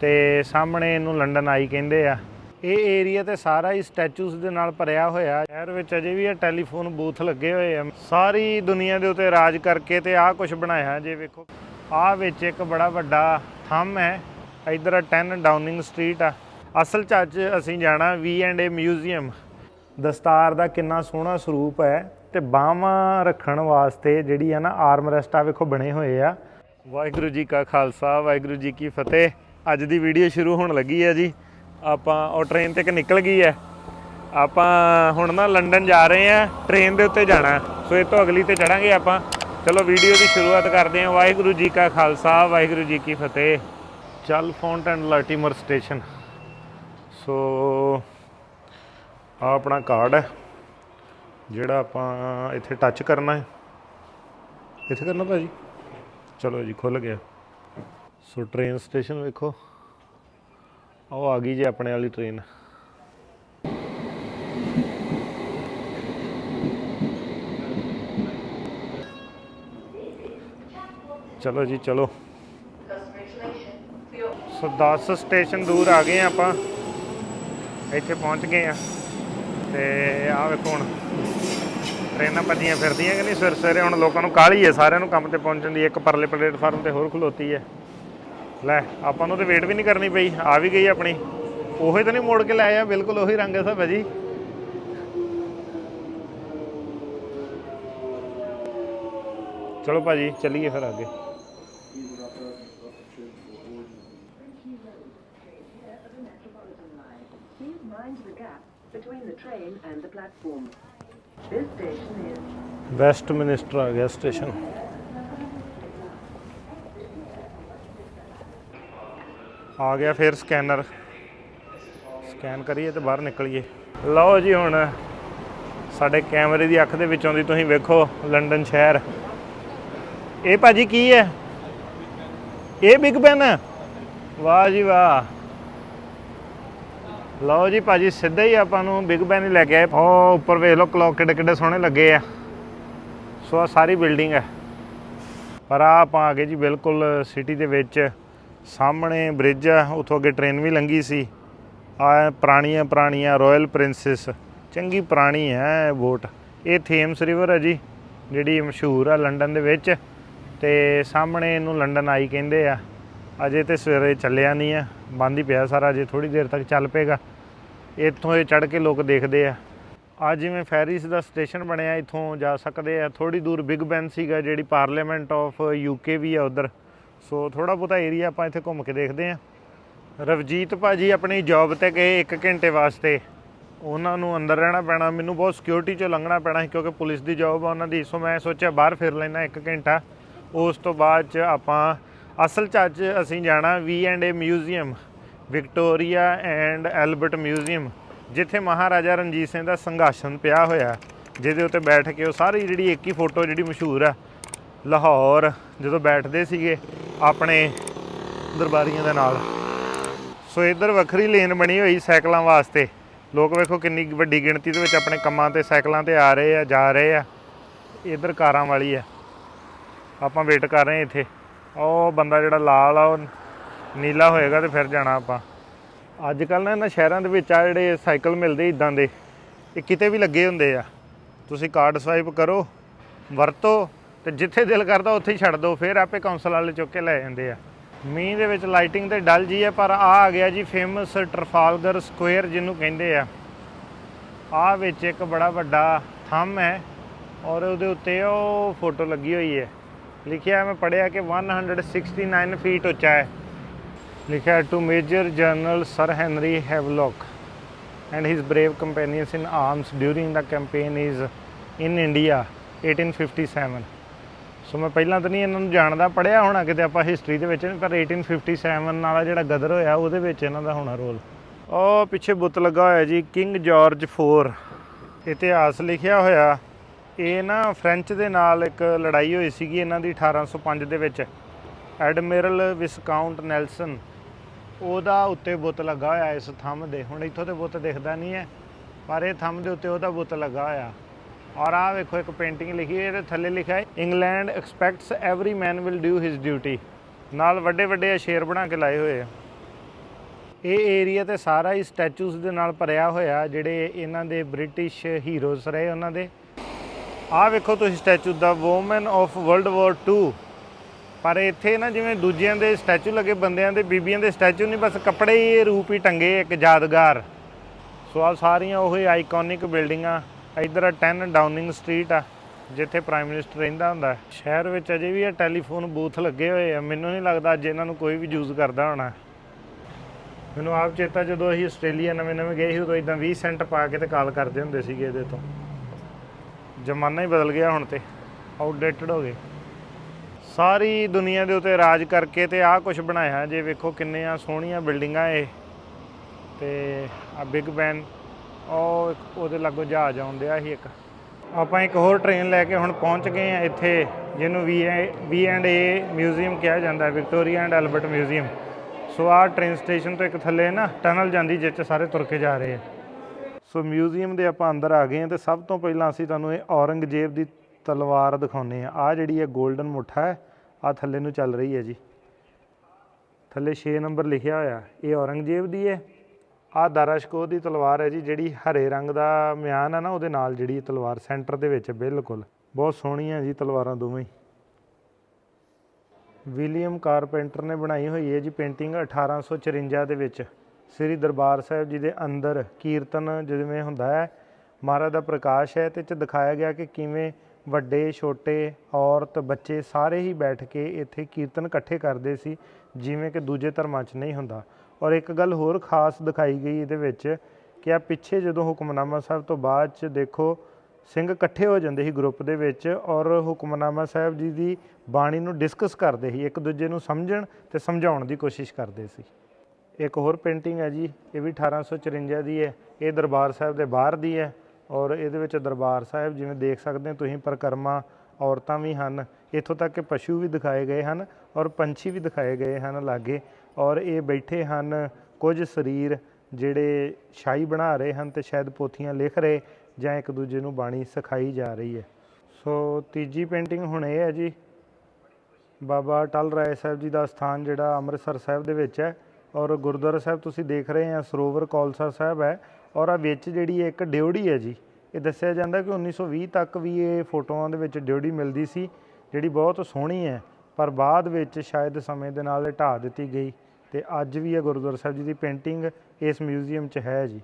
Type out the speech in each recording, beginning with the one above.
ਤੇ ਸਾਹਮਣੇ ਇਹਨੂੰ ਲੰਡਨ ਆਈ ਕਹਿੰਦੇ ਆ। ਇਹ ਏਰੀਆ ਤੇ ਸਾਰਾ ਹੀ ਸਟੈਚੂਸ ਦੇ ਨਾਲ ਭਰਿਆ ਹੋਇਆ। ਸ਼ਹਿਰ ਵਿੱਚ ਅਜੇ ਵੀ ਇਹ ਟੈਲੀਫੋਨ ਬੂਥ ਲੱਗੇ ਹੋਏ ਆ। ਸਾਰੀ ਦੁਨੀਆ ਦੇ ਉੱਤੇ ਰਾਜ ਕਰਕੇ ਤੇ ਆਹ ਕੁਝ ਬਣਾਇਆ, ਜੇ ਵੇਖੋ। ਆਹ ਵਿੱਚ ਇੱਕ ਬੜਾ ਵੱਡਾ ਥੰਮ ਹੈ। ਇਧਰ 10 ਡਾਊਨਿੰਗ ਸਟਰੀਟ ਆ। ਅਸਲ ਚ ਅੱਜ ਅਸੀਂ ਜਾਣਾ ਵੀ ਐਂਡ ਏ ਮਿਊਜ਼ੀਅਮ ਦਸਤਾਰ ਦਾ ਕਿੰਨਾ ਸੋਹਣਾ ਸਰੂਪ ਹੈ ਤੇ ਬਾਹਾਂ ਰੱਖਣ ਵਾਸਤੇ ਜਿਹੜੀ ਆ ਨਾ ਆਰਮ ਰੈਸਟ ਆ, ਵੇਖੋ ਬਣੇ ਹੋਏ ਆ। ਵਾਹਿਗੁਰੂ ਜੀ ਕਾ ਖਾਲਸਾ, ਵਾਹਿਗੁਰੂ ਜੀ ਕੀ ਫਤਿਹ। ਅੱਜ ਦੀ ਵੀਡੀਓ ਸ਼ੁਰੂ ਹੋਣ ਲੱਗੀ ਹੈ ਜੀ। ਆਪਾਂ ਉਹ ਟ੍ਰੇਨ ਤੇ ਕਿ ਨਿਕਲ ਗਈ ਹੈ। ਆਪਾਂ ਹੁਣ ਨਾ ਲੰਡਨ ਜਾ ਰਹੇ ਆ ਟ੍ਰੇਨ ਦੇ ਉੱਤੇ ਜਾਣਾ। ਸੋ ਇਹ ਤੋਂ ਅਗਲੀ ਤੇ ਚੜਾਂਗੇ ਆਪਾਂ। ਚਲੋ ਵੀਡੀਓ ਦੀ ਸ਼ੁਰੂਆਤ ਕਰਦੇ ਹਾਂ। ਵਾਹਿਗੁਰੂ ਜੀ ਕਾ ਖਾਲਸਾ, ਵਾਹਿਗੁਰੂ ਜੀ ਕੀ ਫਤਿਹ। ਚੱਲ ਫੌਂਟ ਐਂਡ ਲਾਟੀਮਰ ਸਟੇਸ਼ਨ। ਸੋ ਆ ਆਪਣਾ ਕਾਰਡ ਹੈ। ਜਿਹੜਾ ਆਪਾਂ ਇੱਥੇ ਟੱਚ ਕਰਨਾ ਹੈ। ਇੱਥੇ ਕਰਨਾ ਭਾਜੀ? ਚਲੋ ਜੀ ਖੁੱਲ ਗਿਆ। ਸੋ ਟ੍ਰੇਨ ਸਟੇਸ਼ਨ ਵੇਖੋ। ਉਹ ਆ ਗਈ ਜੀ ਆਪਣੇ ਵਾਲੀ ਟ੍ਰੇਨ ਚਲੋ ਜੀ, ਚਲੋ। ਸੋ 10 ਸਟੇਸ਼ਨ ਦੂਰ ਆ ਗਏ ਹਾਂ ਆਪਾਂ। ਇੱਥੇ ਪਹੁੰਚ ਗਏ ਆ। ਤੇ ਆਹ ਵੇਖੋ ਹੁਣ। ਟ੍ਰੇਨਾਂ ਭੱਜੀਆਂ ਫਿਰਦੀਆਂ ਕਿ ਨਹੀਂ? ਸਵੇਰੇ ਸਵੇਰੇ ਹੁਣ ਲੋਕਾਂ ਨੂੰ ਕਾਹਲੀ ਹੈ। ਸਾਰਿਆਂ ਨੂੰ ਕੰਮ ਤੇ ਪਹੁੰਚਣ ਦੀ। ਇੱਕ ਪਰਲੇ ਪਲੇਟਫਾਰਮ ਤੇ ਹੋਰ ਖਲੋਤੀ ਹੈ। ਲੈ ਆਪਾਂ ਨੂੰ ਤੇ ਵੇਟ ਵੀ ਨਹੀਂ ਕਰਨੀ ਪਈ ਆ ਵੀ ਗਈ ਆਪਣੀ। ਉਹੀ ਤਾਂ ਨਹੀਂ ਮੋੜ ਕੇ ਲੈ ਆਇਆ ਬਿਲਕੁਲ ਉਹੀ ਰੰਗ ਹੈ ਸਭ ਹੈ ਜੀ। ਚਲੋ ਭਾਜੀ ਚੱਲੀਏ ਫਿਰ ਅੱਗੇ। ਵੈਸਟ ਮਿਨਿਸਟਰ ਆ ਗਿਆ ਸਟੇਸ਼ਨ ਆ ਗਿਆ ਫਿਰ ਸਕੈਨਰ। ਸਕੈਨ ਕਰੀਏ ਤੇ ਬਾਹਰ ਨਿਕਲੀਏ। ਲਓ ਜੀ ਹੁਣ ਸਾਡੇ ਕੈਮਰੇ ਦੀ ਅੱਖ ਦੇ ਵਿੱਚੋਂ ਦੀ ਤੁਸੀਂ ਵੇਖੋ ਲੰਡਨ ਸ਼ਹਿਰ। ਇਹ ਭਾਜੀ ਕੀ ਹੈ? ਇਹ ਬਿਗ ਬੈਨ ਹੈ? ਵਾਹ ਜੀ ਵਾਹ। ਲਓ ਜੀ ਭਾਜੀ ਸਿੱਧਾ ਹੀ ਆਪਾਂ ਨੂੰ ਬਿਗ ਬੈਨ ਹੀ ਲੈ ਕੇ ਆਏ। ਉਹ ਉੱਪਰ ਵੇਖ ਲਓ ਕਲੌਕ ਕਿੱਡੇ ਕਿੱਡੇ ਸੋਹਣੇ ਲੱਗੇ ਆ। ਸੋ ਆ ਸਾਰੀ ਬਿਲਡਿੰਗ ਹੈ। ਪਰ ਆ ਆਪਾਂ ਆ ਗਏ ਜੀ ਬਿਲਕੁਲ ਸਿਟੀ ਦੇ ਵਿੱਚ। ਸਾਹਮਣੇ ਬ੍ਰਿਜ ਆ, ਉਥੋਂ ਅੱਗੇ ਟ੍ਰੇਨ ਵੀ ਲੰਗੀ ਸੀ। ਆ ਪੁਰਾਣੀਆਂ ਪੁਰਾਣੀਆਂ ਰਾਇਲ ਪ੍ਰਿੰਸੈਸ ਚੰਗੀ ਪੁਰਾਣੀ ਹੈ ਬੋਟ ਇਹ ਥੇਮਸ ਰਿਵਰ ਹੈ ਜੀ, ਜਿਹੜੀ ਮਸ਼ਹੂਰ ਆ ਲੰਡਨ ਦੇ ਵਿੱਚ। ਤੇ ਸਾਹਮਣੇ ਇਹਨੂੰ ਲੰਡਨ ਆਈ ਕਹਿੰਦੇ ਆ। ਅਜੇ ਤੇ ਸਵੇਰੇ ਚੱਲਿਆ ਨਹੀਂ ਆ, ਬੰਦ ਹੀ ਪਿਆ ਸਾਰਾ, ਅਜੇ ਥੋੜੀ ਦੇਰ ਤੱਕ ਚੱਲ ਪਏਗਾ। ਇੱਥੋਂ ਇਹ ਚੜ ਕੇ ਲੋਕ ਦੇਖਦੇ ਆ। ਆ ਜਿਵੇਂ ਫੈਰਿਸ ਦਾ ਸਟੇਸ਼ਨ ਬਣਿਆ, ਇੱਥੋਂ ਜਾ ਸਕਦੇ ਆ। ਥੋੜੀ ਦੂਰ ਬਿਗ ਬੈਨ ਸੀਗਾ, ਜਿਹੜੀ ਪਾਰਲੀਮੈਂਟ ਆਫ ਯੂਕੇ ਵੀ ਆ ਉਧਰ। ਸੋ ਥੋੜਾ ਬਹੁਤਾ ਏਰੀਆ ਆਪਾਂ ਇੱਥੇ ਘੁੰਮ ਕੇ ਦੇਖਦੇ ਆ ਰਵਜੀਤ ਭਾਜੀ ਆਪਣੀ ਜੌਬ ਤੇ ਗਏ 1 ਘੰਟੇ ਵਾਸਤੇ। ਉਹਨਾਂ ਨੂੰ ਅੰਦਰ ਰਹਿਣਾ ਪੈਣਾ, ਮੈਨੂੰ ਬਹੁਤ ਸਿਕਿਉਰਿਟੀ ਚੋਂ ਲੰਘਣਾ ਪੈਣਾ ਸੀ ਕਿਉਂਕਿ ਪੁਲਿਸ ਦੀ ਜੌਬ ਆ ਉਹਨਾਂ ਦੀ। ਸੋ ਮੈਂ ਸੋਚਿਆ ਬਾਹਰ ਫਿਰ ਲੈਣਾ 1 ਘੰਟਾ। ਉਸ ਤੋਂ ਬਾਅਦ ਚ ਆਪਾਂ ਅਸਲ ਚ ਅੱਜ ਅਸੀਂ ਜਾਣਾ V and A museum, Victoria and Albert museum, ਜਿੱਥੇ ਮਹਾਰਾਜਾ ਰਣਜੀਤ ਸਿੰਘ ਦਾ ਸੰਘਾਸਨ ਪਿਆ ਹੋਇਆ। ਜਿਹਦੇ ਉੱਤੇ ਬੈਠ ਕੇ ਉਹ ਸਾਰੀ ਜਿਹੜੀ ਇੱਕ ਹੀ ਫੋਟੋ ਜਿਹੜੀ ਮਸ਼ਹੂਰ ਆ ਲਾਹੌਰ ਜਦੋਂ ਬੈਠਦੇ ਸੀਗੇ ਆਪਣੇ ਦਰਬਾਰੀਆਂ ਦੇ ਨਾਲ। ਸੋ ਇੱਧਰ ਵੱਖਰੀ ਲੇਨ ਬਣੀ ਹੋਈ ਸਾਈਕਲਾਂ ਵਾਸਤੇ। ਲੋਕ ਵੇਖੋ ਕਿੰਨੀ ਵੱਡੀ ਗਿਣਤੀ ਦੇ ਵਿੱਚ ਆਪਣੇ ਕੰਮਾਂ ਤੇ, ਸਾਈਕਲਾਂ ਤੇ ਆ ਰਹੇ ਆ, ਜਾ ਰਹੇ ਆ। ਇੱਧਰ ਕਾਰਾਂ ਵਾਲੀ ਆ। ਆਪਾਂ ਵੇਟ ਕਰ ਰਹੇ ਇੱਥੇ। ਉਹ ਬੰਦਾ ਜਿਹੜਾ ਲਾਲ ਆ, ਉਹ ਨੀਲਾ ਹੋਏਗਾ ਤੇ ਫਿਰ ਜਾਣਾ ਆਪਾਂ। ਅੱਜ ਕੱਲ ਨਾ ਇਹਨਾਂ ਸ਼ਹਿਰਾਂ ਦੇ ਵਿੱਚ ਆ ਜਿਹੜੇ ਸਾਈਕਲ ਮਿਲਦੇ ਇਦਾਂ ਦੇ, ਇਹ ਕਿਤੇ ਵੀ ਲੱਗੇ ਹੁੰਦੇ ਆ। ਤੁਸੀਂ ਕਾਰਡ ਸਵਾਈਪ ਕਰੋ, ਵਰਤੋ। ਤੇ ਜਿੱਥੇ ਦਿਲ ਕਰਦਾ ਉੱਥੇ ਹੀ ਛੱਡ ਦਿਓ ਫਿਰ ਆਪੇ ਕਾਉਂਸਲ ਵਾਲੇ ਚੁੱਕ ਕੇ ਲੈ ਜਾਂਦੇ ਆ। ਮੀਂਹ ਦੇ ਵਿੱਚ ਲਾਈਟਿੰਗ ਤੇ ਡਲ ਜੀ ਹੈ ਪਰ ਆ ਆ ਗਿਆ ਜੀ ਫੇਮਸ ਟਰਫਾਲਗਰ ਸਕੁਅਰ ਜਿਹਨੂੰ ਕਹਿੰਦੇ ਆ। ਆ ਵਿੱਚ ਇੱਕ ਬੜਾ ਵੱਡਾ ਥੰਮ ਹੈ ਔਰ ਉਹਦੇ ਉੱਤੇ ਉਹ ਫੋਟੋ ਲੱਗੀ ਹੋਈ ਹੈ। ਲਿਖਿਆ ਮੈਂ ਪੜਿਆ ਕਿ 169 ਫੀਟ ਉੱਚਾ ਹੈ। ਲਿਖਿਆ to major general sir Henry Havelock and his brave companions in arms during the campaign is in India 1857 so ਮੈਂ ਪਹਿਲਾਂ ਤਾਂ ਨਹੀਂ ਇਹਨਾਂ ਨੂੰ ਜਾਣਦਾ ਪੜਿਆ ਹੋਣਾ ਕਿਤੇ ਆਪਾਂ ਹਿਸਟਰੀ ਦੇ ਵਿੱਚ, ਪਰ 1857 ਵਾਲਾ ਜਿਹੜਾ ਗਦਰ ਹੋਇਆ, ਉਹਦੇ ਵਿੱਚ ਇਹਨਾਂ ਦਾ ਹੋਣਾ ਰੋਲ ਉਹ ਪਿੱਛੇ ਬੁੱਤ ਲੱਗਾ ਹੋਇਆ ਜੀ ਕਿੰਗ ਜਾਰਜ 4 ਇਤਿਹਾਸ ਲਿਖਿਆ ਹੋਇਆ, ਇਹ ਨਾ ਫ੍ਰੈਂਚ ਦੇ ਨਾਲ ਇੱਕ ਲੜਾਈ ਹੋਈ ਸੀਗੀ ਇਹਨਾਂ ਦੀ 1805 ਦੇ ਵਿੱਚ। ਐਡਮਿਰਲ ਵਿਸਕਾਊਂਟ ਨੈਲਸਨ ਉਹਦਾ ਉੱਤੇ ਬੁੱਤ ਲੱਗਾ ਹੋਇਆ ਇਸ ਥੰਮ ਦੇ। ਹੁਣ ਇੱਥੋਂ ਤੇ ਬੁੱਤ ਦਿਖਦਾ ਨਹੀਂ ਹੈ, ਪਰ ਇਹ ਥੰਮ ਦੇ ਉੱਤੇ ਉਹਦਾ ਬੁੱਤ ਲੱਗਾ ਹੋਇਆ। ਔਰ ਆਹ ਵੇਖੋ, ਇੱਕ ਪੇਂਟਿੰਗ ਲਿਖੀ ਹੈ, ਇਹਦੇ ਥੱਲੇ ਲਿਖਿਆ ਹੈ England expects every man will do his duty ਨਾਲ ਵੱਡੇ ਵੱਡੇ ਸ਼ੇਰ ਬਣਾ ਕੇ ਲਾਏ ਹੋਏ ਆ। ਇਹ ਏਰੀਆ ਤੇ ਸਾਰਾ ਹੀ ਸਟੈਚੂਸ ਦੇ ਨਾਲ ਭਰਿਆ ਹੋਇਆ, ਜਿਹੜੇ ਇਹਨਾਂ ਦੇ ਬ੍ਰਿਟਿਸ਼ ਹੀਰੋਜ਼ ਰਹੇ ਉਹਨਾਂ ਦੇ। ਆਹ ਵੇਖੋ ਤੁਸੀਂ ਸਟੈਚੂ ਦਾ ਵੂਮਨ ਆਫ ਵਰਲਡ ਵਾਰ 2 ਪਰ ਇੱਥੇ ਨਾ ਜਿਵੇਂ ਦੂਜਿਆਂ ਦੇ ਸਟੈਚੂ ਲੱਗੇ, ਬੰਦਿਆਂ ਦੇ, ਬੀਬੀਆਂ ਦੇ ਸਟੈਚੂ ਨਹੀਂ, ਬਸ ਕੱਪੜੇ ਹੀ ਰੂਪ ਹੀ ਟੰਗੇ ਇੱਕ ਯਾਦਗਾਰ। ਸੋ ਆ ਸਾਰੀਆਂ ਉਹ ਹੀ ਆਈਕੋਨਿਕ ਬਿਲਡਿੰਗਾਂ ਇਧਰ ਆ 10 ਡਾਊਨਿੰਗ ਸਟਰੀਟ ਆ, ਜਿੱਥੇ ਪ੍ਰਾਈਮ ਮਿਨਿਸਟਰ ਰਹਿੰਦਾ ਹੁੰਦਾ। ਸ਼ਹਿਰ ਵਿੱਚ ਅਜੇ ਵੀ ਇਹ ਟੈਲੀਫੋਨ ਬੂਥ ਲੱਗੇ ਹੋਏ ਆ। ਮੈਨੂੰ ਨਹੀਂ ਲੱਗਦਾ ਅੱਜ ਇਹਨਾਂ ਨੂੰ ਕੋਈ ਵੀ ਯੂਜ਼ ਕਰਦਾ ਹੋਣਾ। ਮੈਨੂੰ ਆਪ ਚੇਤਾ ਜਦੋਂ ਅਸੀਂ ਆਸਟ੍ਰੇਲੀਆ ਨਵੇਂ ਨਵੇਂ ਗਏ ਸੀ, ਉਦੋਂ ਇਦਾਂ 20 ਸੈਂਟ ਪਾ ਕੇ ਤੇ ਕਾਲ ਕਰਦੇ ਹੁੰਦੇ ਸੀਗੇ ਇਹਦੇ ਤੋਂ। ਜ਼ਮਾਨਾ ਹੀ ਬਦਲ ਗਿਆ ਹੁਣ ਤੇ। ਆਊਟਡੇਟਡ ਹੋ ਗਏ। ਸਾਰੀ ਦੁਨੀਆ ਦੇ ਉੱਤੇ ਰਾਜ ਕਰਕੇ ਤੇ ਆਹ ਕੁਝ ਬਣਾਇਆ। ਜੇ ਵੇਖੋ ਕਿੰਨੀਆਂ ਸੋਹਣੀਆਂ ਬਿਲਡਿੰਗਾਂ ਇਹ। ਤੇ ਆ ਬਿਗ ਬੈਨ ਉਹ ਇੱਕ ਉਹਦੇ ਲਾਗੋਂ ਜਹਾਜ਼ ਆਉਂਦਿਆ ਸੀ ਇੱਕ। ਆਪਾਂ ਇੱਕ ਹੋਰ ਟ੍ਰੇਨ ਲੈ ਕੇ ਹੁਣ ਪਹੁੰਚ ਗਏ ਆ ਇੱਥੇ, ਜਿਹਨੂੰ ਵੀ ਵੀ ਐਂਡ ਏ ਮਿਊਜ਼ੀਅਮ ਕਿਹਾ ਜਾਂਦਾ ਹੈ Victoria and Albert museum so ਆਹ ਟ੍ਰੇਨ ਸਟੇਸ਼ਨ ਤੋਂ ਇੱਕ ਥੱਲੇ ਨਾ ਟਨਲ ਜਾਂਦੀ ਜਿਸ 'ਚ ਸਾਰੇ ਤੁਰ ਕੇ ਜਾ ਰਹੇ ਆ। ਸੋ ਮਿਊਜ਼ੀਅਮ ਦੇ ਆਪਾਂ ਅੰਦਰ ਆ ਗਏ ਆ ਤੇ ਸਭ ਤੋਂ ਪਹਿਲਾਂ ਅਸੀਂ ਤੁਹਾਨੂੰ ਇਹ ਔਰੰਗਜ਼ੇਬ ਦੀ ਤਲਵਾਰ ਦਿਖਾਉਨੇ ਆ ਆ ਜਿਹੜੀ ਹੈ 골ਡਨ ਮੁੱਠਾ ਹੈ ਆ ਥੱਲੇ ਨੂੰ ਚੱਲ ਰਹੀ ਹੈ ਜੀ। ਥੱਲੇ 6 ਨੰਬਰ ਲਿਖਿਆ ਹੋਇਆ। ਇਹ ਔਰੰਗਜ਼ੇਬ ਦੀ ਹੈ। ਆ ਦਾਰਾਸ਼ਕੋਹ ਦੀ ਤਲਵਾਰ ਹੈ ਜੀ, ਜਿਹੜੀ ਹਰੇ ਰੰਗ ਦਾ ਮਿਆਨ ਹੈ ਨਾ, ਉਹਦੇ ਨਾਲ ਜਿਹੜੀ ਤਲਵਾਰ ਸੈਂਟਰ ਦੇ ਵਿੱਚ ਬਿਲਕੁਲ ਬਹੁਤ ਸੋਹਣੀ ਹੈ ਜੀ ਤਲਵਾਰਾਂ ਦੋਵੇਂ। ਵਿਲੀਅਮ ਕਾਰਪੈਂਟਰ ਨੇ ਬਣਾਈ ਹੋਈ ਹੈ ਜੀ ਪੇਂਟਿੰਗ 1854 ਦੇ ਵਿੱਚ। ਸ੍ਰੀ ਦਰਬਾਰ ਸਾਹਿਬ ਜੀ ਦੇ ਅੰਦਰ ਕੀਰਤਨ ਜਿਵੇਂ ਹੁੰਦਾ ਹੈ, ਮਹਾਰਾਜ ਦਾ ਪ੍ਰਕਾਸ਼ ਹੈ, ਤੇ ਚ ਦਿਖਾਇਆ ਗਿਆ ਕਿ ਕਿਵੇਂ ਵੱਡੇ, ਛੋਟੇ ਔਰਤ, ਬੱਚੇ ਸਾਰੇ ਹੀ ਬੈਠ ਕੇ ਇੱਥੇ ਕੀਰਤਨ ਇਕੱਠੇ ਕਰਦੇ ਸੀ, ਜਿਵੇਂ ਕਿ ਦੂਜੇ ਧਰਮਾਂ 'ਚ ਨਹੀਂ ਹੁੰਦਾ। ਔਰ ਇੱਕ ਗੱਲ ਹੋਰ ਖਾਸ ਦਿਖਾਈ ਗਈ ਇਹਦੇ ਵਿੱਚ ਕਿ ਆ ਪਿੱਛੇ ਜਦੋਂ ਹੁਕਮਨਾਮਾ ਸਾਹਿਬ ਤੋਂ ਬਾਅਦ 'ਚ ਦੇਖੋ, ਸਿੰਘ ਇਕੱਠੇ ਹੋ ਜਾਂਦੇ ਸੀ ਗਰੁੱਪ ਦੇ ਵਿੱਚ ਔਰ ਹੁਕਮਨਾਮਾ ਸਾਹਿਬ ਜੀ ਦੀ ਬਾਣੀ ਨੂੰ ਡਿਸਕਸ ਕਰਦੇ ਸੀ, ਇੱਕ ਦੂਜੇ ਨੂੰ ਸਮਝਣ ਤੇ ਸਮਝਾਉਣ ਦੀ ਕੋਸ਼ਿਸ਼ ਕਰਦੇ ਸੀ। ਇੱਕ ਹੋਰ ਪੇਂਟਿੰਗ ਹੈ ਜੀ, ਇਹ ਵੀ 1854 ਦੀ ਹੈ, ਇਹ ਦਰਬਾਰ ਸਾਹਿਬ ਦੇ ਬਾਹਰ ਦੀ ਹੈ ਔਰ ਇਹਦੇ ਵਿੱਚ ਦਰਬਾਰ ਸਾਹਿਬ ਜਿਵੇਂ ਦੇਖ ਸਕਦੇ ਹੋ, ਤੁਸੀਂ ਪਰਿਕਰਮਾ ਔਰਤਾਂ ਵੀ ਹਨ, ਇੱਥੋਂ ਤੱਕ ਕਿ ਪਸ਼ੂ ਵੀ ਦਿਖਾਏ ਗਏ ਹਨ ਔਰ ਪੰਛੀ ਵੀ ਦਿਖਾਏ ਗਏ ਹਨ ਲਾਗੇ। ਔਰ ਇਹ ਬੈਠੇ ਹਨ ਕੁਝ ਸਰੀਰ ਜਿਹੜੇ ਸ਼ਾਹੀ ਬਣਾ ਰਹੇ ਹਨ ਤੇ ਸ਼ਾਇਦ ਪੋਥੀਆਂ ਲਿਖ ਰਹੇ ਜਾਂ ਇੱਕ ਦੂਜੇ ਨੂੰ ਬਾਣੀ ਸਿਖਾਈ ਜਾ ਰਹੀ ਹੈ। ਸੋ ਤੀਜੀ ਪੇਂਟਿੰਗ ਹੁਣ ਇਹ ਹੈ ਜੀ। ਬਾਬਾ ਟਲ ਰਾਏ ਸਾਹਿਬ ਜੀ ਦਾ ਸਥਾਨ ਜਿਹੜਾ ਅੰਮ੍ਰਿਤਸਰ ਸਾਹਿਬ ਦੇ ਵਿੱਚ ਹੈ ਔਰ ਗੁਰਦੁਆਰਾ ਸਾਹਿਬ ਤੁਸੀਂ ਦੇਖ ਰਹੇ ਆ, ਸਰੋਵਰ ਕੌਲਸਾ ਸਾਹਿਬ ਹੈ ਔਰ ਆ ਵਿੱਚ ਜਿਹੜੀ ਇੱਕ ਡਿਉੜੀ ਹੈ ਜੀ, ਇਹ ਦੱਸਿਆ ਜਾਂਦਾ ਕਿ 1920 ਤੱਕ ਵੀ ਇਹ ਫੋਟੋਆਂ ਦੇ ਵਿੱਚ ਡਿਉੜੀ ਮਿਲਦੀ ਸੀ ਜਿਹੜੀ ਬਹੁਤ ਸੋਹਣੀ ਹੈ, ਪਰ ਬਾਅਦ ਵਿੱਚ ਸ਼ਾਇਦ ਸਮੇਂ ਦੇ ਨਾਲ ਇਹ ਢਾਹ ਦਿੱਤੀ ਗਈ। ਤੇ ਅੱਜ ਵੀ ਇਹ ਗੁਰਦੁਆਰਾ ਸਾਹਿਬ ਜੀ ਦੀ ਪੇਂਟਿੰਗ ਇਸ ਮਿਊਜ਼ੀਅਮ 'ਚ ਹੈ ਜੀ।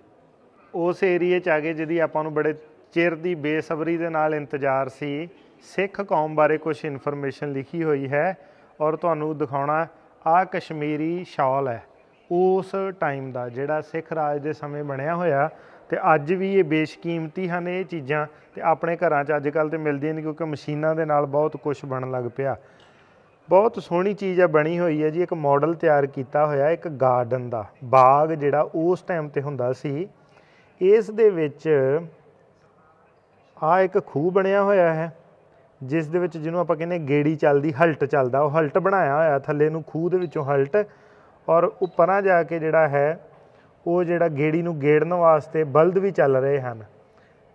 ਉਸ ਏਰੀਏ 'ਚ ਆ ਗਏ ਜਿਹਦੀ ਆਪਾਂ ਨੂੰ ਬੜੇ ਚਿਰ ਦੀ ਬੇਸਬਰੀ ਦੇ ਨਾਲ ਇੰਤਜ਼ਾਰ ਸੀ। ਸਿੱਖ ਕੌਮ ਬਾਰੇ ਕੁਝ ਇਨਫੋਰਮੇਸ਼ਨ ਲਿਖੀ ਹੋਈ ਹੈ ਔਰ ਤੁਹਾਨੂੰ ਦਿਖਾਉਣਾ ਆ ਕਸ਼ਮੀਰੀ ਸ਼ਾਲ ਹੈ। ਉਸ ਟਾਈਮ ਦਾ ਜਿਹੜਾ ਸਿੱਖ ਰਾਜ ਦੇ ਸਮੇਂ ਬਣਿਆ ਹੋਇਆ ਤੇ ਅੱਜ ਵੀ ਇਹ ਬੇਸ਼ਕੀਮਤੀ ਹਨ ਇਹ ਚੀਜ਼ਾਂ ਤੇ ਆਪਣੇ ਘਰਾਂ 'ਚ ਅੱਜ ਕੱਲ ਤੇ ਮਿਲਦੀਆਂ ਨਹੀਂ ਕਿਉਂਕਿ ਮਸ਼ੀਨਾਂ ਦੇ ਨਾਲ ਬਹੁਤ ਕੁਝ ਬਣਨ ਲੱਗ ਪਿਆ। ਬਹੁਤ ਸੋਹਣੀ ਚੀਜ਼ ਆ, ਬਣੀ ਹੋਈ ਹੈ ਜੀ, ਇੱਕ ਮਾਡਲ ਤਿਆਰ ਕੀਤਾ ਹੋਇਆ, ਇੱਕ ਗਾਰਡਨ ਦਾ ਬਾਗ ਜਿਹੜਾ ਉਸ ਟਾਈਮ ਤੇ ਹੁੰਦਾ ਸੀ। ਇਸ ਦੇ ਵਿੱਚ ਆ ਇੱਕ ਖੂਹ ਬਣਿਆ ਹੋਇਆ ਹੈ, ਜਿਸ ਦੇ ਵਿੱਚ ਜਿਹਨੂੰ ਆਪਾਂ ਕਹਿੰਦੇ ਗੇੜੀ ਚੱਲਦੀ, ਹਲਟ ਚੱਲਦਾ, ਉਹ ਹਲਟ ਬਣਾਇਆ ਹੋਇਆ, ਥੱਲੇ ਨੂੰ ਖੂਹ ਦੇ ਵਿੱਚੋਂ ਹਲਟ ਔਰ ਉੱਪਰਾਂ ਜਾ ਕੇ ਜਿਹੜਾ ਹੈ, ਉਹ ਜਿਹੜਾ ਗੇੜੀ ਨੂੰ ਗੇੜਨ ਵਾਸਤੇ ਬਲਦ ਵੀ ਚੱਲ ਰਹੇ ਹਨ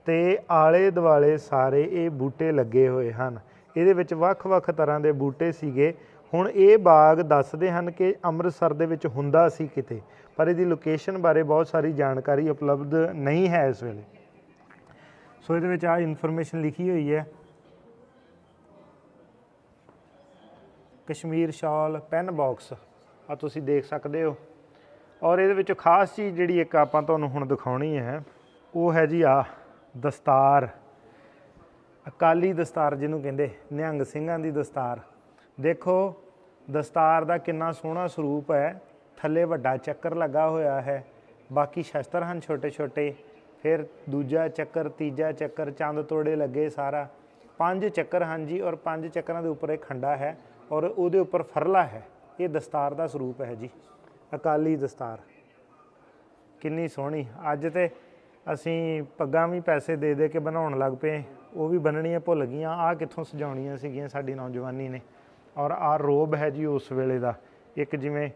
ਤੇ ਆਲੇ ਦੁਆਲੇ ਸਾਰੇ ਇਹ ਬੂਟੇ ਲੱਗੇ ਹੋਏ ਹਨ। ਇਹਦੇ ਵਿੱਚ ਵੱਖ-ਵੱਖ ਤਰ੍ਹਾਂ ਦੇ ਬੂਟੇ ਸੀਗੇ। ਹੁਣ ਇਹ ਬਾਗ ਦੱਸਦੇ ਹਨ ਕਿ ਅੰਮ੍ਰਿਤਸਰ ਦੇ ਵਿੱਚ ਹੁੰਦਾ ਸੀ ਕਿਤੇ, ਪਰ ਇਹਦੀ ਲੋਕੇਸ਼ਨ ਬਾਰੇ ਬਹੁਤ ਸਾਰੀ ਜਾਣਕਾਰੀ ਉਪਲਬਧ ਨਹੀਂ ਹੈ ਇਸ ਵੇਲੇ। ਸੋ ਇਹਦੇ ਵਿੱਚ ਆ ਇਨਫੋਰਮੇਸ਼ਨ ਲਿਖੀ ਹੋਈ ਹੈ। ਕਸ਼ਮੀਰ ਸ਼ਾਲ ਪੈਨ ਬਾਕਸ ਆ ਤੁਸੀਂ ਦੇਖ ਸਕਦੇ ਹੋ। ਔਰ ਇਹਦੇ ਵਿੱਚ ਖਾਸ ਚੀਜ਼ ਜਿਹੜੀ ਇੱਕ ਆਪਾਂ ਤੁਹਾਨੂੰ ਹੁਣ ਦਿਖਾਉਣੀ ਹੈ, ਉਹ ਹੈ ਜੀ ਆ ਦਸਤਾਰ। ਅਕਾਲੀ ਦਸਤਾਰ ਜਿਹਨੂੰ ਕਹਿੰਦੇ, ਨਿਹੰਗ ਸਿੰਘਾਂ ਦੀ ਦਸਤਾਰ। ਦੇਖੋ, ਦਸਤਾਰ ਦਾ ਕਿੰਨਾ ਸੋਹਣਾ ਸਰੂਪ ਹੈ। ਥੱਲੇ ਵੱਡਾ ਚੱਕਰ ਲੱਗਾ ਹੋਇਆ ਹੈ। ਬਾਕੀ ਸ਼ਸਤਰ ਹਨ ਛੋਟੇ ਛੋਟੇ ਫਿਰ ਦੂਜਾ ਚੱਕਰ, ਤੀਜਾ ਚੱਕਰ, ਚੰਦ ਤੋੜੇ ਲੱਗੇ ਸਾਰਾ। ਪੰਜ ਚੱਕਰ ਹਨ ਜੀ ਔਰ ਪੰਜ ਚੱਕਰਾਂ ਦੇ ਉੱਪਰ ਇਹ ਖੰਡਾ ਹੈ ਔਰ ਉਹਦੇ ਉੱਪਰ ਫਰਲਾ ਹੈ। ਇਹ ਦਸਤਾਰ ਦਾ ਸਰੂਪ ਹੈ ਜੀ। ਅਕਾਲੀ ਦਸਤਾਰ। ਕਿੰਨੀ ਸੋਹਣੀ। ਅੱਜ ਤੇ ਅਸੀਂ ਪੱਗਾਂ ਵੀ ਪੈਸੇ ਦੇ ਦੇ ਕੇ ਬਣਾਉਣ ਲੱਗ ਪਏ। ਉਹ ਵੀ ਬੰਨਣੀਆਂ ਭੁੱਲ ਗਈਆਂ। ਆ ਕਿੱਥੋਂ ਸਜਾਉਣੀਆਂ ਸੀਗੀਆਂ ਸਾਡੀ ਨੌਜਵਾਨੀ ਨੇ। ਔਰ ਆ ਰੋਬ ਹੈ ਜੀ ਉਸ ਵੇਲੇ ਦਾ। ਇੱਕ ਜਿਵੇਂ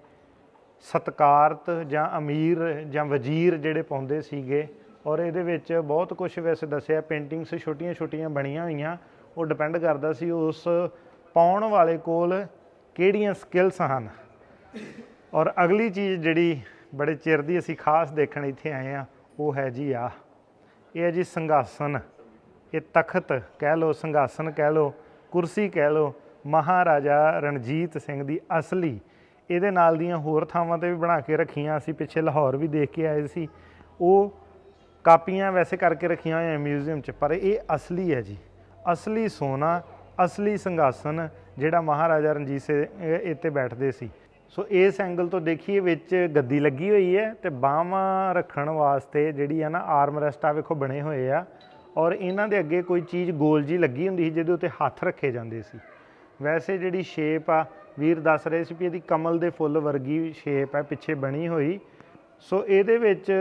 ਸਤਕਾਰਤ ਜਾਂ ਅਮੀਰ ਜਾਂ ਵਜ਼ੀਰ ਜਿਹੜੇ ਪਾਉਂਦੇ ਸੀਗੇ। ਔਰ ਇਹਦੇ ਵਿੱਚ ਬਹੁਤ ਕੁਝ ਵੈਸੇ ਦੱਸਿਆ। ਪੇਂਟਿੰਗਸ ਛੋਟੀਆਂ ਛੋਟੀਆਂ ਬਣੀਆਂ ਹੋਈਆਂ। ਉਹ ਡਿਪੈਂਡ ਕਰਦਾ ਸੀ ਉਸ ਪਾਉਣ ਵਾਲੇ ਕੋਲ ਕਿਹੜੀਆਂ ਸਕਿੱਲਸ ਹਨ। ਔਰ ਅਗਲੀ ਚੀਜ਼ ਜਿਹੜੀ ਬੜੇ ਚਿਰ ਦੀ ਅਸੀਂ ਖਾਸ ਦੇਖਣ ਇੱਥੇ ਆਏ ਆ ਉਹ ਹੈ ਜੀ ਆ। ਇਹ ਹੈ ਜੀ ਸੰਘਾਸਨ। ਇਹ ਤਖਤ ਕਹਿ ਲੋ ਸੰਘਾਸਨ ਕਹਿ ਲੋ ਕੁਰਸੀ ਕਹਿ ਲੋ ਮਹਾਰਾਜਾ ਰਣਜੀਤ ਸਿੰਘ ਦੀ ਅਸਲੀ। ਇਹਦੇ ਨਾਲ ਦੀਆਂ ਹੋਰ ਥਾਵਾਂ ਤੇ ਵੀ ਬਣਾ ਕੇ ਰੱਖੀਆਂ ਅਸੀਂ, ਪਿੱਛੇ ਲਾਹੌਰ ਵੀ ਦੇਖ ਕੇ ਆਏ ਸੀ। ਉਹ ਕਾਪੀਆਂ ਵੈਸੇ ਕਰਕੇ ਰੱਖੀਆਂ ਹੋਈਆਂ ਮਿਊਜ਼ੀਅਮ 'ਚ, ਪਰ ਇਹ ਅਸਲੀ ਹੈ ਜੀ। ਅਸਲੀ ਸੋਨਾ, ਅਸਲੀ ਸੰਘਾਸਨ ਜਿਹੜਾ ਮਹਾਰਾਜਾ ਰਣਜੀਤ ਸਿੰਘ ਇੱਥੇ ਬੈਠਦੇ ਸੀ। ਸੋ ਇਸ ਐਂਗਲ ਤੋਂ ਦੇਖੀਏ ਵਿੱਚ ਗੱਦੀ ਲੱਗੀ ਹੋਈ ਹੈ ਤੇ ਬਾਹਾਂ ਰੱਖਣ ਵਾਸਤੇ ਜਿਹੜੀ ਆ ਨਾ ਆਰਮ ਰੈਸਟ ਆ ਵੇਖੋ ਬਣੇ ਹੋਏ ਆ ਔਰ ਇਹਨਾਂ ਦੇ ਅੱਗੇ ਕੋਈ ਚੀਜ਼ ਗੋਲ ਜੀ ਲੱਗੀ ਹੁੰਦੀ ਸੀ ਜਿਹਦੇ ਉੱਤੇ ਹੱਥ ਰੱਖੇ ਜਾਂਦੇ ਸੀ। ਵੈਸੇ ਜਿਹੜੀ ਸ਼ੇਪ ਆ, ਵੀਰ ਦੱਸ ਰਹੇ ਸੀ ਵੀ ਇਹਦੀ ਕਮਲ ਦੇ ਫੁੱਲ ਵਰਗੀ ਸ਼ੇਪ ਹੈ ਪਿੱਛੇ ਬਣੀ ਹੋਈ। ਸੋ ਇਹਦੇ ਵਿੱਚ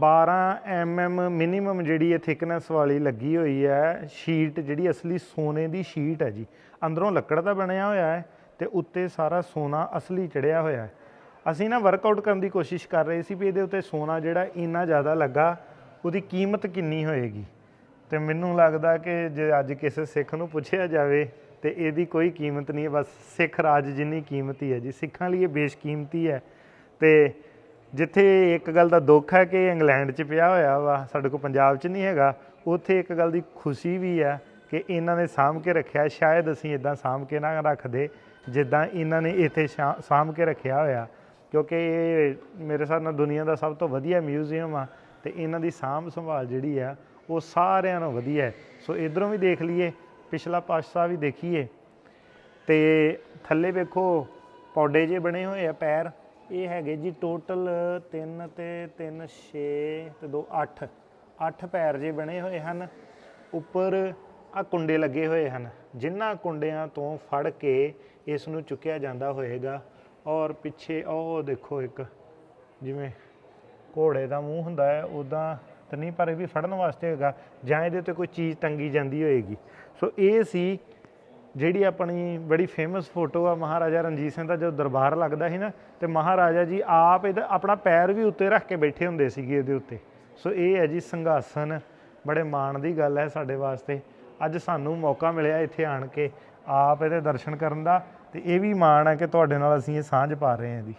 12 mm ਮਿਨੀਮਮ ਜਿਹੜੀ ਇਹ ਥਿਕਨੈਸ ਵਾਲੀ ਲੱਗੀ ਹੋਈ ਹੈ ਸ਼ੀਟ ਜਿਹੜੀ ਅਸਲੀ ਸੋਨੇ ਦੀ ਸ਼ੀਟ ਹੈ ਜੀ। ਅੰਦਰੋਂ ਲੱਕੜ ਦਾ ਬਣਿਆ ਹੋਇਆ ਹੈ। ਤੇ ਉੱਤੇ ਸਾਰਾ ਸੋਨਾ ਅਸਲੀ ਚੜਿਆ ਹੋਇਆ ਹੈ। ਅਸੀਂ ਨਾ ਵਰਕਆਊਟ ਕਰਨ ਦੀ ਕੋਸ਼ਿਸ਼ ਕਰ ਰਹੇ ਸੀ ਵੀ ਇਹਦੇ ਉੱਤੇ ਸੋਨਾ ਜਿਹੜਾ ਇੰਨਾ ਜ਼ਿਆਦਾ ਲੱਗਾ, ਉਹਦੀ ਕੀਮਤ ਕਿੰਨੀ ਹੋਏਗੀ? ਤੇ ਮੈਨੂੰ ਲੱਗਦਾ ਕਿ ਜੇ ਅੱਜ ਕਿਸੇ ਸਿੱਖ ਨੂੰ ਪੁੱਛਿਆ ਜਾਵੇ ਤੇ ਇਹਦੀ ਕੋਈ ਕੀਮਤ ਨਹੀਂ ਹੈ ਬਸ ਸਿੱਖ ਰਾਜ ਜਿੰਨੀ ਕੀਮਤੀ ਹੈ ਜੀ। ਸਿੱਖਾਂ ਲਈ ਇਹ ਬੇਸ਼ਕੀਮਤੀ ਹੈ। ਤੇ ਜਿੱਥੇ ਇੱਕ ਗੱਲ ਦਾ ਦੁੱਖ ਹੈ ਕਿ ਇੰਗਲੈਂਡ 'ਚ ਪਿਆ ਹੋਇਆ ਵਾ, ਸਾਡੇ ਕੋਲ ਪੰਜਾਬ 'ਚ ਨਹੀਂ ਹੈਗਾ, ਉੱਥੇ ਇੱਕ ਗੱਲ ਦੀ ਖੁਸ਼ੀ ਵੀ ਹੈ ਕਿ ਇਹਨਾਂ ਨੇ ਸਾਂਭ ਕੇ ਰੱਖਿਆ। ਸ਼ਾਇਦ ਅਸੀਂ ਇਦਾਂ ਸਾਂਭ ਕੇ ਨਾ ਰੱਖਦੇ। ਜਿੱਦਾਂ ਇਹਨਾਂ ਨੇ ਇੱਥੇ ਸ਼ਾ- ਸਾਂਭ ਕੇ ਰੱਖਿਆ ਹੋਇਆ। ਕਿਉਂਕਿ ਇਹ ਮੇਰੇ ਹਿਸਾਬ ਨਾਲ ਦੁਨੀਆ ਦਾ ਸਭ ਤੋਂ ਵਧੀਆ ਮਿਊਜ਼ੀਅਮ ਆ ਤੇ ਇਹਨਾਂ ਦੀ ਸਾਂਭ ਸੰਭਾਲ ਜਿਹੜੀ ਆ, ਉਹ ਸਾਰਿਆਂ ਨਾਲੋਂ ਵਧੀਆ ਹੈ। ਸੋ ਇਧਰੋਂ ਵੀ ਦੇਖ ਲਈਏ, ਪਿਛਲਾ ਪਾਸਾ ਵੀ ਦੇਖੀਏ। ਤੇ ਥੱਲੇ ਵੇਖੋ, ਪੌਡੇ ਜੇ ਬਣੇ ਹੋਏ ਆ ਪੈਰ। ਇਹ ਹੈਗੇ ਜੀ ਟੋਟਲ 3 ਤੇ 3 6 ਤੇ 2 8 8 ਪੈਰ ਜੇ ਬਣੇ ਹੋਏ ਹਨ। ਉੱਪਰ ਆ ਕੁੰਡੇ ਲੱਗੇ ਹੋਏ ਹਨ। ਜਿਨ੍ਹਾਂ ਕੁੰਡਿਆਂ ਤੋਂ ਫੜ ਕੇ ਇਸ ਨੂੰ ਚੁੱਕਿਆ ਜਾਂਦਾ ਹੋਏਗਾ। ਔਰ ਪਿੱਛੇ ਉਹ ਦੇਖੋ ਇੱਕ, ਜਿਵੇਂ ਘੋੜੇ ਦਾ ਮੂੰਹ ਹੁੰਦਾ ਹੈ ਉਦਾਂ ਤਾਂ ਨਹੀਂ, ਪਰ ਇਹ ਵੀ ਫੜਨ ਵਾਸਤੇ ਹੋਏਗਾ ਜਾਂ ਇਹਦੇ ਉੱਤੇ ਕੋਈ ਚੀਜ਼ ਟੰਗੀ ਜਾਂਦੀ ਹੋਏਗੀ। ਸੋ ਇਹ ਸੀ ਜਿਹੜੀ ਆਪਣੀ ਬੜੀ ਫੇਮਸ ਫੋਟੋ ਆ ਮਹਾਰਾਜਾ ਰਣਜੀਤ ਸਿੰਘ ਦਾ ਜਦੋਂ ਦਰਬਾਰ ਲੱਗਦਾ ਸੀ ਨਾ, ਤੇ ਮਹਾਰਾਜਾ ਜੀ ਆਪ ਇਹਦਾ ਆਪਣਾ ਪੈਰ ਵੀ ਉੱਤੇ ਰੱਖ ਕੇ ਬੈਠੇ ਹੁੰਦੇ ਸੀਗੇ ਇਹਦੇ ਉੱਤੇ। ਸੋ ਇਹ ਹੈ ਜੀ ਸੰਘਾਸਨ। ਬੜੇ ਮਾਣ ਦੀ ਗੱਲ ਹੈ ਸਾਡੇ ਵਾਸਤੇ। ਅੱਜ ਸਾਨੂੰ ਮੌਕਾ ਮਿਲਿਆ ਇੱਥੇ ਆਣ ਕੇ ਆਪ ਇਹਦੇ ਦਰਸ਼ਨ ਕਰਨ ਦਾ ਤੇ ਇਹ ਵੀ ਮਾਣ ਹੈ ਕਿ ਤੁਹਾਡੇ ਨਾਲ ਅਸੀਂ ਇਹ ਸਾਂਝ ਪਾ ਰਹੇ ਹਾਂ ਜੀ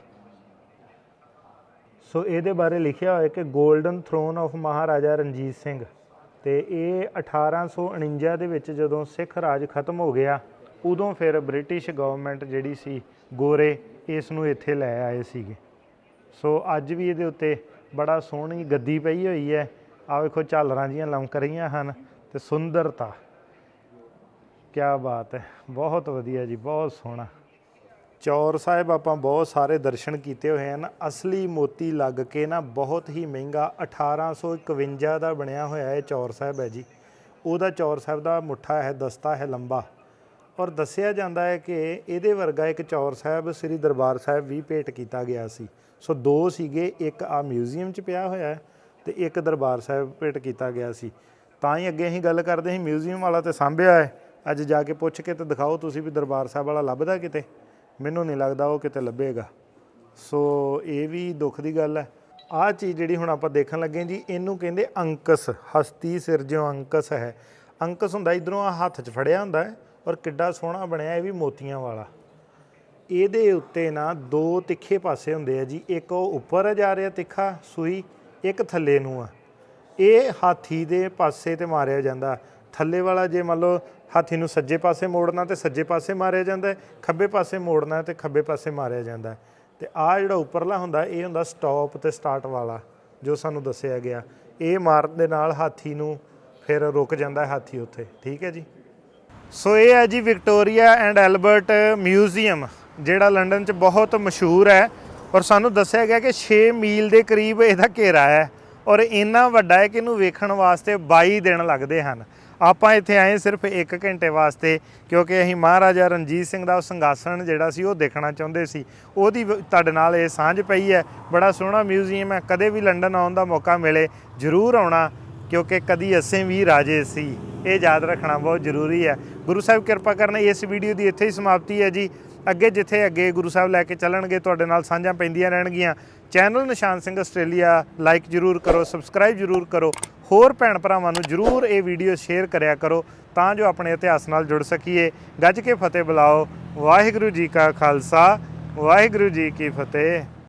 ਸੋ ਇਹਦੇ ਬਾਰੇ ਲਿਖਿਆ ਹੋਇਆ ਕਿ golden throne of Maharaja Ranjit Singh ਤੇ ਇਹ 1849 ਦੇ ਵਿੱਚ ਜਦੋਂ ਸਿੱਖ ਰਾਜ ਖਤਮ ਹੋ ਗਿਆ, ਉਦੋਂ ਫਿਰ ਬ੍ਰਿਟਿਸ਼ ਗਵਰਨਮੈਂਟ ਜਿਹੜੀ ਸੀ ਗੋਰੇ ਇਸ ਨੂੰ ਇੱਥੇ ਲੈ ਆਏ ਸੀਗੇ। ਸੋ ਅੱਜ ਵੀ ਇਹਦੇ ਉੱਤੇ ਬੜਾ ਸੋਹਣੀ ਗੱਦੀ ਪਈ ਹੋਈ ਹੈ। ਆ ਵੇਖੋ ਝਾਲਰਾਂ ਜੀਆਂ ਲਮਕ ਰਹੀਆਂ ਹਨ ਤੇ ਸੁੰਦਰਤਾ। ਕੀ ਬਾਤ ਹੈ। ਬਹੁਤ ਵਧੀਆ ਜੀ, ਬਹੁਤ ਸੋਹਣਾ। ਚੌਰ ਸਾਹਿਬ, ਆਪਾਂ ਬਹੁਤ ਸਾਰੇ ਦਰਸ਼ਨ ਕੀਤੇ ਹੋਏ ਹਨ। ਅਸਲੀ ਮੋਤੀ ਲੱਗ ਕੇ ਨਾ ਬਹੁਤ ਹੀ ਮਹਿੰਗਾ 1851 ਦਾ ਬਣਿਆ ਹੋਇਆ ਇਹ ਚੌਰ ਸਾਹਿਬ ਹੈ ਜੀ। ਉਹਦਾ ਚੌਰ ਸਾਹਿਬ ਦਾ ਮੁੱਠਾ ਹੈ, ਦਸਤਾ ਹੈ, ਲੰਬਾ। ਔਰ ਦੱਸਿਆ ਜਾਂਦਾ ਹੈ ਕਿ ਇਹਦੇ ਵਰਗਾ ਇੱਕ ਚੌਰ ਸਾਹਿਬ ਸ੍ਰੀ ਦਰਬਾਰ ਸਾਹਿਬ ਵੀ ਭੇਟ ਕੀਤਾ ਗਿਆ ਸੀ। ਸੋ ਦੋ ਸੀਗੇ, ਇੱਕ ਆ ਮਿਊਜ਼ੀਅਮ 'ਚ ਪਿਆ ਹੋਇਆ ਹੈ ਤੇ ਇੱਕ ਦਰਬਾਰ ਸਾਹਿਬ ਭੇਟ ਕੀਤਾ ਗਿਆ ਸੀ। ਤਾਂ ਹੀ ਅੱਗੇ ਅਸੀਂ ਗੱਲ ਕਰਦੇ ਸੀ, ਮਿਊਜ਼ੀਅਮ ਵਾਲਾ ਤੇ ਸਾਂਭਿਆ ਹੈ। ਅੱਜ ਜਾ ਕੇ ਪੁੱਛ ਕੇ ਤੇ ਦਿਖਾਓ ਤੁਸੀਂ ਵੀ ਦਰਬਾਰ ਸਾਹਿਬ ਵਾਲਾ ਲੱਭਦਾ ਕਿਤੇ। ਮੈਨੂੰ ਨਹੀਂ ਲੱਗਦਾ ਉਹ ਕਿਤੇ ਲੱਭੇਗਾ। ਸੋ ਇਹ ਵੀ ਦੁੱਖ ਦੀ ਗੱਲ ਹੈ। ਆਹ ਚੀਜ਼ ਜਿਹੜੀ ਹੁਣ ਆਪਾਂ ਦੇਖਣ ਲੱਗੇ ਜੀ, ਇਹਨੂੰ ਕਹਿੰਦੇ ਅੰਕਸ, ਹਸਤੀ ਸਿਰਜਿਓ ਅੰਕਸ ਹੈ। ਅੰਕਸ ਹੁੰਦਾ ਇਧਰੋਂ ਆ ਹੱਥ 'ਚ ਫੜਿਆ ਹੁੰਦਾ ਹੈ ਔਰ ਕਿੱਡਾ ਸੋਹਣਾ ਬਣਿਆ ਇਹ ਵੀ ਮੋਤੀਆਂ ਵਾਲਾ। ਇਹਦੇ ਉੱਤੇ ਨਾ ਦੋ ਤਿੱਖੇ ਪਾਸੇ ਹੁੰਦੇ ਆ ਜੀ, ਇੱਕ ਉਹ ਉੱਪਰ ਜਾ ਰਿਹਾ ਤਿੱਖਾ ਸੂਈ, ਇੱਕ ਥੱਲੇ ਨੂੰ ਆ। ਇਹ ਹਾਥੀ ਦੇ ਪਾਸੇ ਤੇ ਮਾਰਿਆ ਜਾਂਦਾ। ਥੱਲੇ ਵਾਲਾ ਜੇ ਮੰਨ ਲਓ ਹਾਥੀ ਨੂੰ ਸੱਜੇ ਪਾਸੇ ਮੋੜਨਾ ਤੇ ਸੱਜੇ ਪਾਸੇ ਮਾਰਿਆ ਜਾਂਦਾ ਹੈ, ਖੱਬੇ ਪਾਸੇ ਮੋੜਨਾ ਤੇ ਖੱਬੇ ਪਾਸੇ ਮਾਰਿਆ ਜਾਂਦਾ ਹੈ। ਤੇ ਆ ਜਿਹੜਾ ਉੱਪਰਲਾ ਹੁੰਦਾ ਇਹ ਹੁੰਦਾ ਸਟਾਪ ਤੇ ਸਟਾਰਟ ਵਾਲਾ ਜੋ ਸਾਨੂੰ ਦੱਸਿਆ ਗਿਆ। ਇਹ ਮਾਰਨ ਦੇ ਨਾਲ ਹਾਥੀ ਨੂੰ ਫਿਰ ਰੁਕ ਜਾਂਦਾ ਹੈ ਹਾਥੀ ਉੱਥੇ ਠੀਕ ਹੈ ਜੀ? ਸੋ ਇਹ ਹੈ ਜੀ ਵਿਕਟੋਰੀਆ ਐਂਡ ਐਲਬਰਟ ਮਿਊਜ਼ੀਅਮ ਜਿਹੜਾ ਲੰਡਨ 'ਚ ਬਹੁਤ ਮਸ਼ਹੂਰ ਹੈ। ਔਰ ਸਾਨੂੰ ਦੱਸਿਆ ਗਿਆ ਕਿ 6 ਮੀਲ ਦੇ ਕਰੀਬ ਇਹਦਾ ਘੇਰਾ ਹੈ। ਔਰ ਇੰਨਾ ਵੱਡਾ ਹੈ ਕਿ ਇਹਨੂੰ ਵੇਖਣ ਵਾਸਤੇ 22 ਦਿਨ ਲੱਗਦੇ ਹਨ। ਆਪਾਂ ਇੱਥੇ ਆਏ ਸਿਰਫ 1 ਘੰਟੇ ਵਾਸਤੇ, ਕਿਉਂਕਿ ਅਸੀਂ ਮਹਾਰਾਜਾ ਰਣਜੀਤ ਸਿੰਘ ਦਾ ਉਹ ਸੰਘਾਸਨ ਜਿਹੜਾ ਸੀ, ਉਹ ਦੇਖਣਾ ਚਾਹੁੰਦੇ ਸੀ। ਉਹਦੀ ਤੁਹਾਡੇ ਨਾਲ ਇਹ ਸਾਂਝ ਪਈ ਹੈ। ਬੜਾ ਸੋਹਣਾ ਮਿਊਜ਼ੀਅਮ ਹੈ। ਕਦੇ ਵੀ ਲੰਡਨ ਆਉਣ ਦਾ ਮੌਕਾ ਮਿਲੇ, ਜ਼ਰੂਰ ਆਉਣਾ, ਕਿਉਂਕਿ ਕਦੀ ਅਸੀਂ ਵੀ ਰਾਜੇ ਸੀ। ਇਹ ਯਾਦ ਰੱਖਣਾ ਬਹੁਤ ਜ਼ਰੂਰੀ ਹੈ। ਗੁਰੂ ਸਾਹਿਬ ਕਿਰਪਾ ਕਰਨ, ਇਸ ਵੀਡੀਓ ਦੀ ਇੱਥੇ ਹੀ ਸਮਾਪਤੀ ਹੈ ਜੀ। ਅੱਗੇ ਜਿੱਥੇ ਅੱਗੇ ਗੁਰੂ ਸਾਹਿਬ ਲੈ ਕੇ ਚੱਲਣਗੇ, ਤੁਹਾਡੇ ਨਾਲ ਸਾਂਝਾਂ ਪੈਂਦੀਆਂ ਰਹਿਣਗੀਆਂ। Channel Nishan Singh Australia like ਜਰੂਰ ਕਰੋ ਸਬਸਕ੍ਰਾਈਬ ਜਰੂਰ ਕਰੋ। ਹੋਰ ਭੈਣ ਭਰਾਵਾਂ ਨੂੰ ਜਰੂਰ ਇਹ ਵੀਡੀਓ ਸ਼ੇਅਰ ਕਰਿਆ ਕਰੋ, ਤਾਂ ਜੋ ਆਪਣੇ ਇਤਿਹਾਸ ਨਾਲ ਜੁੜ ਸਕੀਏ। ਗੱਜ ਕੇ ਫਤਿਹ ਬੁਲਾਓ। ਵਾਹਿਗੁਰੂ ਜੀ ਕਾ ਖਾਲਸਾ, ਵਾਹਿਗੁਰੂ ਜੀ ਕੀ ਫਤਿਹ।